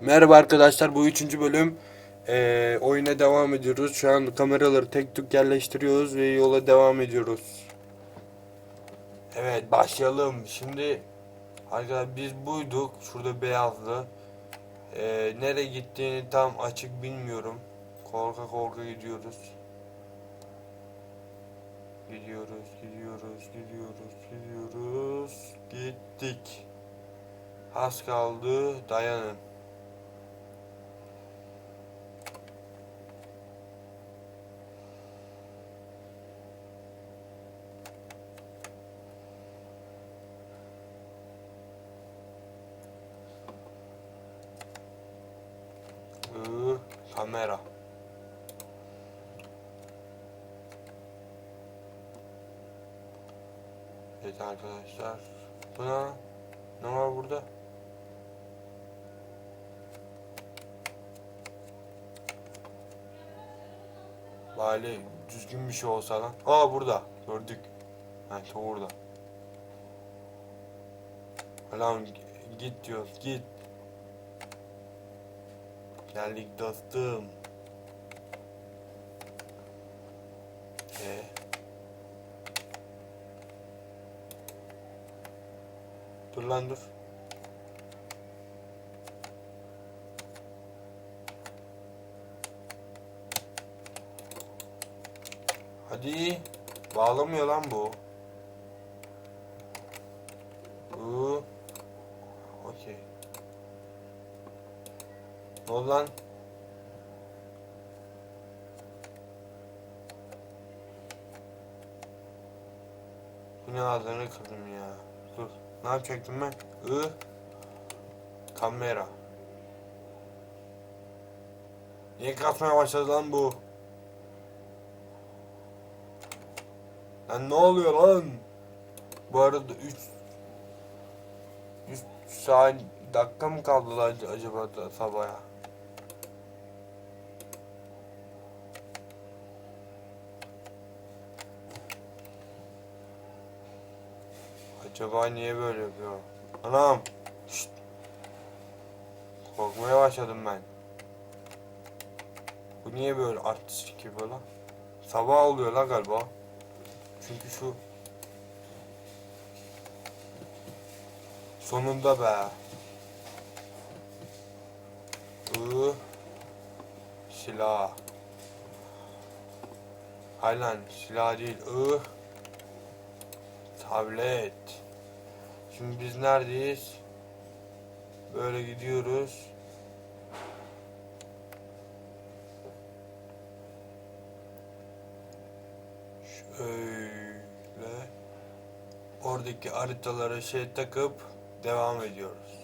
Merhaba arkadaşlar bu üçüncü bölüm. Ee, oyuna devam ediyoruz. Şu an kameraları tek tük yerleştiriyoruz ve yola devam ediyoruz. Evet başlayalım. Şimdi Arkadaşlar biz buyduk. Şurada beyazlı. Ee, Nereye gittiğini tam açık bilmiyorum. Korka korka gidiyoruz. Gidiyoruz gidiyoruz gidiyoruz gidiyoruz. Gittik. Az kaldı. Dayanın Iı, kamera. Evet arkadaşlar. Buna ne var burada? Bari düzgün bir şey olsa lan. Aa burada. Gördük. Ha orada. Lan git diyoruz git. Geldik dostum. Ee? Dur lan dur. Hadi. Bağlamıyor lan bu. Ne oldu lan? Bu ne ağzını kırdım ya. Dur. Ne yapacaktım ben? I. Kamera. Niye kasmaya başladı lan bu? Lan ne oluyor lan? Bu arada 3 3 saat dakika mı kaldı lan acaba sabaha? Acaba niye böyle yapıyor? Anam! Şşt! Korkmaya başladım ben. Bu niye böyle artistik yapıyor lan? Sabah oluyor lan galiba. Çünkü şu Sonunda be. I silah. Hayır lan silah değil. I tablet. Şimdi biz neredeyiz? Böyle gidiyoruz. Şöyle oradaki haritalara şey takıp devam ediyoruz.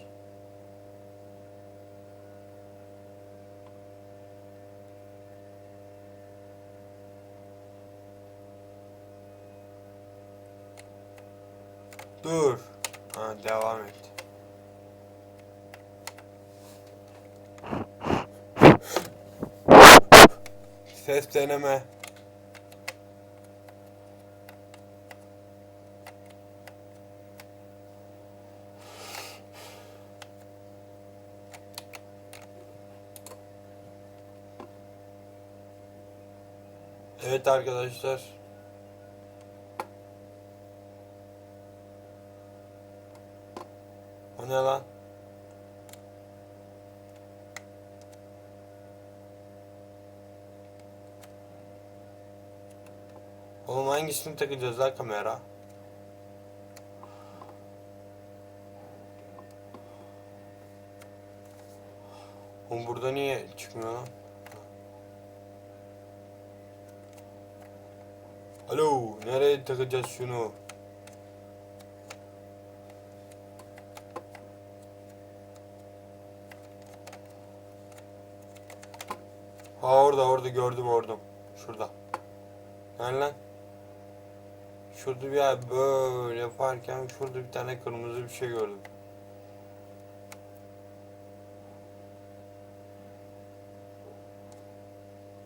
Dur. Ha, devam et. Ses deneme. Evet arkadaşlar. O ne lan? Oğlum hangisini takacağız lan kamera? Oğlum burada niye çıkmıyor lan? Alo, nereye takacağız şunu? Ha orada orada gördüm orada. Şurada. Nerede lan? Şurada bir yer böyle yaparken şurada bir tane kırmızı bir şey gördüm.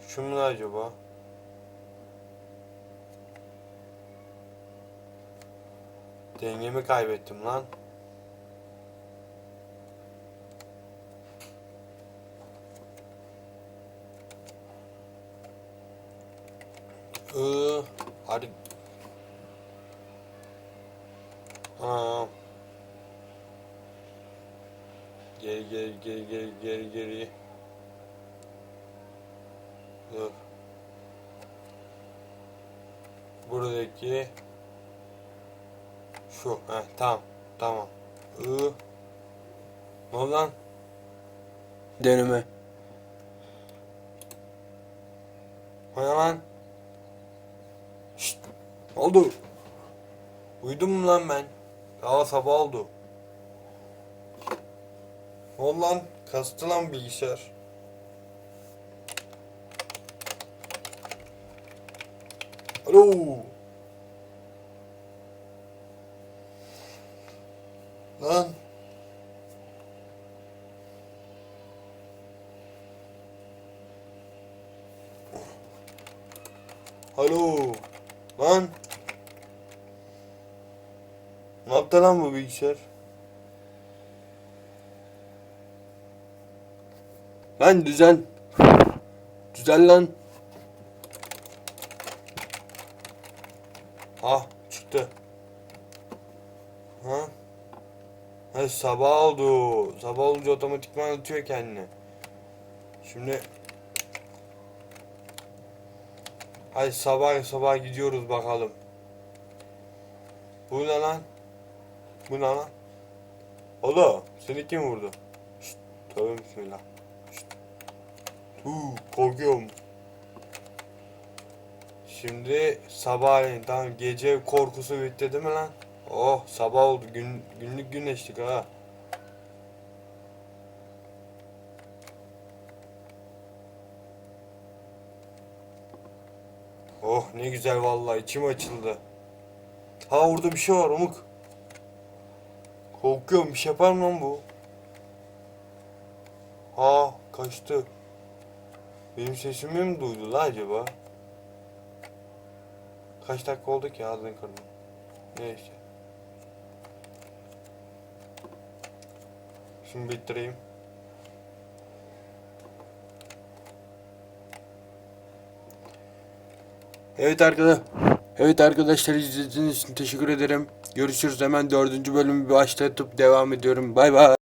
Şu mu acaba? Dengemi kaybettim lan. I hadi. Aa. Geri geri geri geri geri geri. Dur. Buradaki şu. Heh, tamam. Tamam. I. Ne oldu lan? Deneme. Hani lan? Oldu? Uyudum mu lan ben? Daha sabah oldu. Lan? Kastı lan bilgisayar. Alo. Lan. Alo. Lan. Ne yaptı lan bu bilgisayar? Lan düzen. Düzen lan. Ah çıktı. Ha? Ha sabah oldu. Sabah olunca otomatikman atıyor kendini. Şimdi Hadi sabah sabah gidiyoruz bakalım. Bu ne lan? Bu ne lan? Ola seni kim vurdu? Şşt, tövbe bismillah. Şşt. Huu, korkuyorum. Şimdi sabahleyin tamam gece korkusu bitti değil mi lan? Oh sabah oldu gün, günlük güneşlik ha. Oh ne güzel vallahi içim açıldı. Ha orada bir şey var Umuk. Korkuyorum bir şey yapar mı lan bu? Ha kaçtı. Benim sesimi mi duydu la acaba? Kaç dakika oldu ki ağzını kırdım. Neyse. Şimdi bitireyim. Evet arkadaşlar. Evet arkadaşlar izlediğiniz için teşekkür ederim. Görüşürüz hemen dördüncü bölümü başlatıp devam ediyorum. Bay bay.